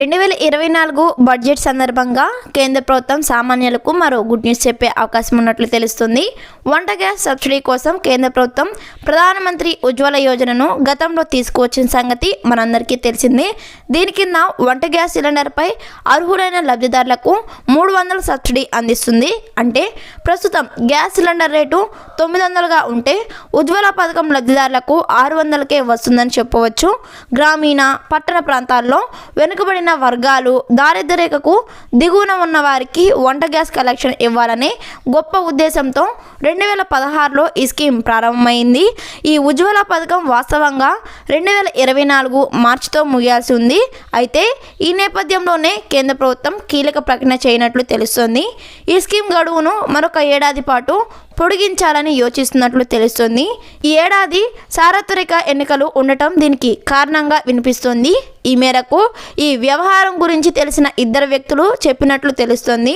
రెండు వేల ఇరవై నాలుగు బడ్జెట్ సందర్భంగా కేంద్ర ప్రభుత్వం సామాన్యులకు మరో గుడ్ న్యూస్ చెప్పే అవకాశం ఉన్నట్లు తెలుస్తుంది. వంట గ్యాస్ సబ్సిడీ కోసం కేంద్ర ప్రభుత్వం ప్రధానమంత్రి ఉజ్వల యోజనను గతంలో తీసుకువచ్చిన సంగతి మనందరికీ తెలిసిందే. దీని కింద వంట గ్యాస్ సిలిండర్పై అర్హులైన లబ్ధిదారులకు మూడు వందల సబ్సిడీ అందిస్తుంది. అంటే ప్రస్తుతం గ్యాస్ సిలిండర్ రేటు తొమ్మిది వందలుగా ఉంటే ఉజ్వల పథకం లబ్ధిదారులకు ఆరు వందలకే వస్తుందని చెప్పవచ్చు. గ్రామీణ పట్టణ ప్రాంతాల్లో వెనుకబడిన వర్గాలు దారిద్ర్యరేఖకు దిగువన ఉన్న వారికి వంట గ్యాస్ కలెక్షన్ ఇవ్వాలనే గొప్ప ఉద్దేశంతో రెండు వేల పదహారులో ఈ స్కీమ్ ప్రారంభమైంది. ఈ ఉజ్వల పథకం వాస్తవంగా రెండు వేల ఇరవై నాలుగు మార్చితో ముగియాల్సి ఉంది. అయితే ఈ నేపథ్యంలోనే కేంద్ర ప్రభుత్వం కీలక ప్రకటన చేయనట్లు తెలుస్తోంది. ఈ స్కీమ్ గడువును మరొక ఏడాది పాటు పొడిగించాలని యోచిస్తున్నట్లు తెలుస్తుంది. ఈ ఏడాది సార్వత్రిక ఎన్నికలు ఉండటం దీనికి కారణంగా వినిపిస్తుంది. ఈ మేరకు ఈ వ్యవహారం గురించి తెలిసిన ఇద్దరు వ్యక్తులు చెప్పినట్లు తెలుస్తుంది.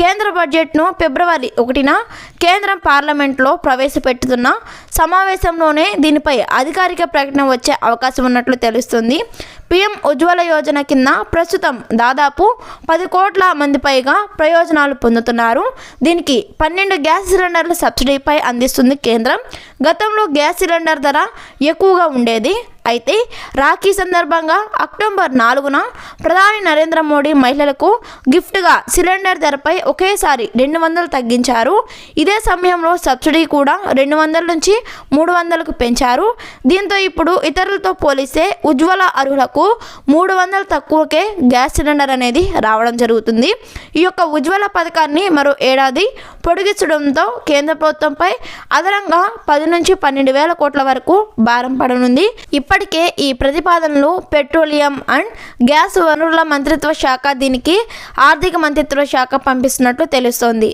కేంద్ర బడ్జెట్ను ఫిబ్రవరి ఒకటిన కేంద్రం పార్లమెంట్లో ప్రవేశపెట్టుతున్న సమావేశంలోనే దీనిపై అధికారిక ప్రకటన వచ్చే అవకాశం ఉన్నట్లు తెలుస్తుంది. పిఎం ఉజ్వల యోజన కింద ప్రస్తుతం దాదాపు పది కోట్ల మంది పైగా ప్రయోజనాలు పొందుతున్నారు. దీనికి పన్నెండు గ్యాస్ సిలిండర్ల సబ్సిడీపై అందిస్తుంది కేంద్రం. గతంలో గ్యాస్ సిలిండర్ ధర ఎక్కువగా ఉండేది. అయితే రాఖీ సందర్భంగా అక్టోబర్ నాలుగున ప్రధాని నరేంద్ర మోడీ మహిళలకు గిఫ్ట్గా సిలిండర్ ధరపై ఒకేసారి రెండు వందలు తగ్గించారు. ఇదే సమయంలో సబ్సిడీ కూడా రెండు వందల నుంచి మూడు వందలకు పెంచారు. దీంతో ఇప్పుడు ఇతరులతో పోలిస్తే ఉజ్వల అర్హులకు మూడు వందలు తక్కువకే గ్యాస్ సిలిండర్ అనేది రావడం జరుగుతుంది. ఈ యొక్క ఉజ్వల పథకాన్ని మరో ఏడాది పొడిగించడంతో కేంద్ర ప్రభుత్వంపై అదనంగా పది నుంచి పన్నెండు వేల కోట్ల వరకు భారం పడనుంది. ఇప్పటికే ఈ ప్రతిపాదనలు పెట్రోలియం అండ్ గ్యాస్ వనరుల మంత్రిత్వ శాఖ దీనికి ఆర్థిక మంత్రిత్వ శాఖ పంపిస్తున్నట్లు తెలుస్తోంది.